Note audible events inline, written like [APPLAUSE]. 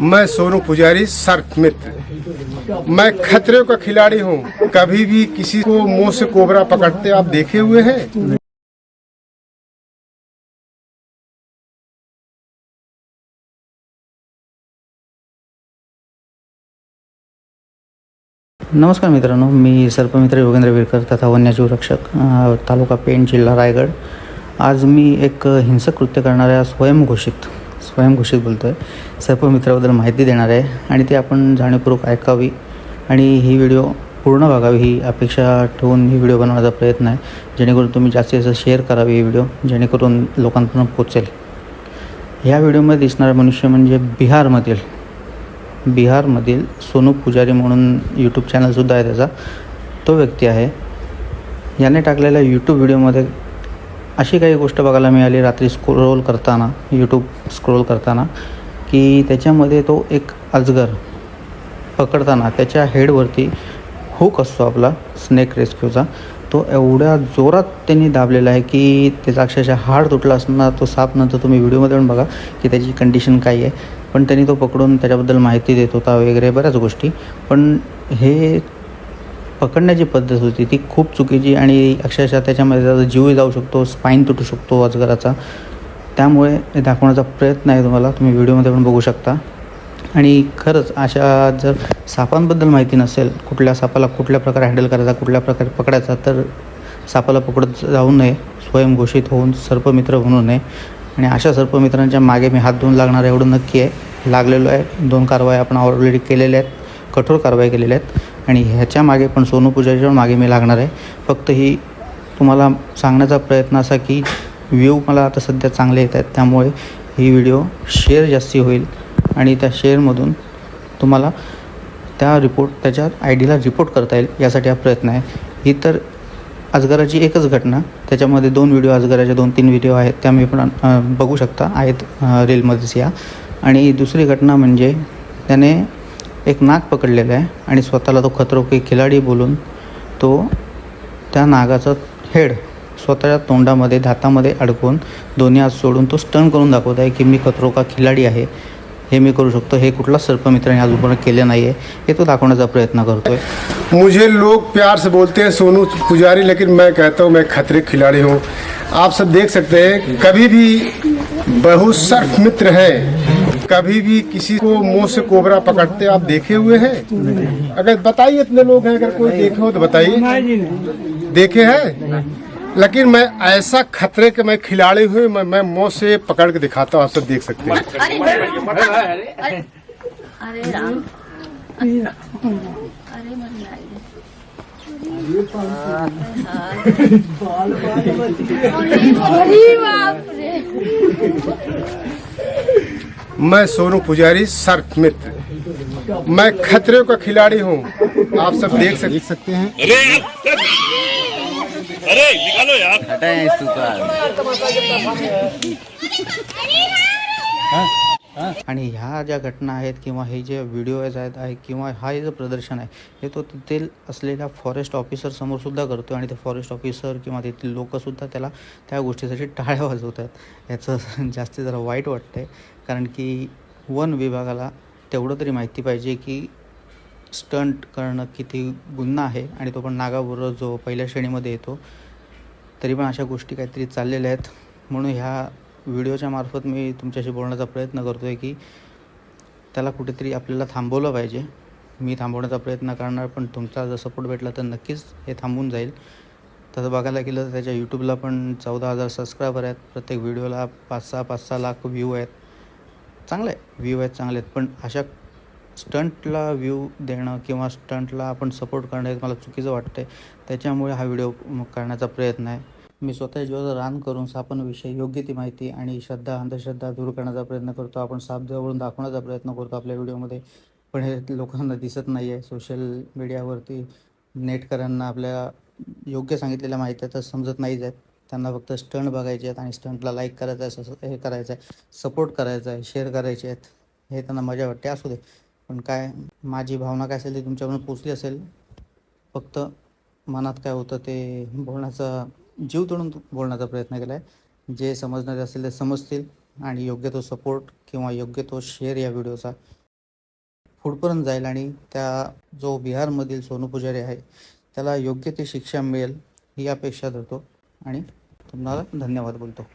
मैं सोनू पुजारी सर्फ मित्र। मैं खतरे का खिलाड़ी हूँ। कभी भी किसी को मुँह से कोबरा पकड़ते आप देखे हुए हैं? नमस्कार मित्रांनो, मी सर्पमित्र योगेंद्र विरकर तथा वन्यजीव रक्षक तालुका पेण जिल्हा रायगड. आज मी एक हिंसक कृत्य करणाऱ्या स्वयंघोषित स्वयंघोषित बोलतो आहे सर्पमित्राबद्दल माहिती देणार आहे आणि ते आपण जाणीवपूर्वक ऐकावी आणि ही व्हिडिओ पूर्ण बघावी ही अपेक्षा ठेवून ही व्हिडिओ बनवण्याचा प्रयत्न आहे. जेणेकरून तुम्ही जास्तीत जास्त शेअर करावी ही व्हिडिओ जेणेकरून लोकांपर्यंत पोचेल ह्या व्हिडिओमध्ये दिसणारा मनुष्य म्हणजे बिहारमधील बिहारमधील सोनू पुजारी म्हणून यूट्यूब चॅनलसुद्धा आहे त्याचा. तो व्यक्ती आहे. याने टाकलेल्या यूट्यूब व्हिडिओमध्ये अशी काही गोष्ट बघायला मिळाली रात्री स्क्रोल करताना यूट्यूब स्क्रोल करताना की त्याच्यामध्ये तो एक अजगर पकडताना त्याच्या हेडवरती हुक असतो आपला स्नेक रेस्क्यूचा तो एवढ्या जोरात त्यांनी दाबलेला आहे की त्याचा अक्षरशः हाड तुटला असताना तो साप नंतर तुम्ही व्हिडिओमध्ये पण बघा की त्याची कंडिशन काय आहे. पण त्यांनी तो पकडून त्याच्याबद्दल माहिती देत होता वगैरे बऱ्याच गोष्टी. पण हे पकडण्याची पद्धत होती ती खूप चुकीची आणि अक्षरशः त्याच्यामध्ये त्याचा जीवही जाऊ शकतो स्पाईन तुटू शकतो अजगराचा त्यामुळे हे दाखवण्याचा प्रयत्न आहे तुम्हाला तुम्ही व्हिडिओमध्ये पण बघू शकता. आणि खरंच अशा जर सापांबद्दल माहिती नसेल कुठल्या सापाला कुठल्या प्रकारे हँडल करायचा कुठल्या प्रकारे पकडायचा तर सापाला पकडत जाऊ नये स्वयंघोषित होऊन सर्पमित्र बनू नये. आणि अशा सर्पमित्रांच्या मागे मी हात धुवून लागणार एवढं नक्की आहे. लागलेलो आहे दोन कारवाई आपण ऑलरेडी केलेल्या आहेत कठोर कारवाई केलेल्या आहेत. आणि ह्याच्या मागे पण सोनू पूजाच्या मागे मी लागणार आहे. फक्त ही तुम्हाला सांगण्याचा प्रयत्न असा की व्ह्यू मला आता सध्या चांगले येत आहेत. त्यामुळे ही व्हिडिओ शेअर जास्ती होईल आणि त्या शेअरमधून तुम्हाला त्या रिपोर्ट त्याच्या आय डीला रिपोर्ट करता येईल यासाठी हा प्रयत्न आहे. ही तर अजगराची एकच घटना. त्याच्यामध्ये दोन व्हिडिओ अजगराचे दोन तीन व्हिडिओ आहेत. त्या मी पण बघू शकता. आहेत रेलमध्येच रीलमध्येच या. आणि दुसरी घटना म्हणजे त्याने एक नाग पकडलेला आहे आणि स्वतःला तो खतरो खिलाडी बोलून तो त्या नागाचं हेड स्वतःच्या तोंडामध्ये दातामध्ये अडकवून दोन्ही हात सोडून तो स्टन करून दाखवत आहे की मी खतरो का खिलाडी आहे. हे मी करू शकतो. हे कुठला सर्पमित्राने अजूनपर्यंत केलं नाही आहे हे तो दाखवण्याचा प्रयत्न करतो आहे मुझे लोग प्यार से बोलते हैं सोनू पुजारी लेकिन मैं कहता हूँ मैं खतरे खिलाड़ी हूँ। आप सब देख सकते हैं कभी भी बहुत सर्फ मित्र है। कभी भी किसी को मुँह से कोबरा पकड़ते आप देखे हुए हैं? अगर बताइए इतने लोग हैं अगर कोई देखे हो तो बताइए। देखे हैं? लेकिन मैं ऐसा खतरे के मैं खिलाड़ी हूँ मैं मैं मुँह से पकड़ के दिखाता हूँ आप सब देख सकते हैं। अरे राम। अरे मैं सोनू पुजारी सर्फ मित्र। मैं खतरे का खिलाड़ी हूँ। आप सब देख सक- देख सकते हैं। अरे अरे निकालो यार। आणि ह्या ज्या घटना आहेत किंवा हे जे व्हिडिओज आहेत आहे किंवा हा हे जे प्रदर्शन आहे हे तो तेथील असलेल्या फॉरेस्ट ऑफिसर समोर सुद्धा करतो आणि ते फॉरेस्ट ऑफिसर किंवा तेथील लोकसुद्धा त्याला त्या गोष्टीसाठी टाळ्या वाजवतात. याचं [LAUGHS] जास्ती जरा वाईट वाटतं आहे कारण की वन विभागाला तेवढं तरी माहिती पाहिजे की स्टंट करणं किती गुन्हा आहे आणि तो पण नागाबरोबर जो पहिल्या श्रेणीमध्ये येतो तरी पण अशा गोष्टी काहीतरी चाललेल्या आहेत. म्हणून ह्या व्हिडिओच्या मार्फत मी तुमच्याशी बोलण्याचा प्रयत्न करतो आहे की त्याला कुठेतरी आपल्याला थांबवलं पाहिजे. मी थांबवण्याचा प्रयत्न करणार पण तुमचा जर सपोर्ट भेटला तर नक्कीच हे थांबून जाईल. तसं बघायला गेलं तर त्याच्या यूट्यूबला पण चौदा हजार सबस्क्रायबर आहेत. प्रत्येक व्हिडिओला पाच सहा पाच सहा लाख व्ह्यू आहेत. चांगलं आहे व्ह्यू आहेत चांगले आहेत. पण अशा स्टंटला व्ह्यू देणं किंवा स्टंटला आपण सपोर्ट करणं हे मला चुकीचं वाटतं आहे त्याच्यामुळे हा व्हिडिओ करण्याचा प्रयत्न आहे. मी स्वतः जीवाचं रान करून सापांविषयी योग्य ती माहिती आणि श्रद्धा अंधश्रद्धा दूर करण्याचा प्रयत्न करतो. आपण साप जवळून दाखवण्याचा प्रयत्न करतो आपल्या व्हिडिओमध्ये पण हे लोकांना दिसत नाही आहे सोशल मीडियावरती नेटकऱ्यांना आपल्या योग्य सांगितलेल्या माहिती तर समजत नाहीच आहेत त्यांना फक्त स्टंट बघायचे आहेत आणि स्टंटला लाईक करायचं आहे असं हे करायचं आहे सपोर्ट करायचं आहे शेअर करायचे आहेत. हे त्यांना मजा वाटते असू दे. पण काय माझी भावना काय असेल ती तुमच्याकडून पोचली असेल. फक्त मनात काय होतं ते बोलण्याचा जीव तोडून बोलण्याचा प्रयत्न केला आहे जे समजणारे असेल ते समजतील आणि योग्य तो सपोर्ट किंवा योग्य तो शेअर या व्हिडिओचा पुढपर्यंत जाईल आणि त्या जो बिहारमधील सोनू पुजारी आहे त्याला योग्य ती शिक्षा मिळेल ही अपेक्षा धरतो. आणि तुम्हाला धन्यवाद बोलतो.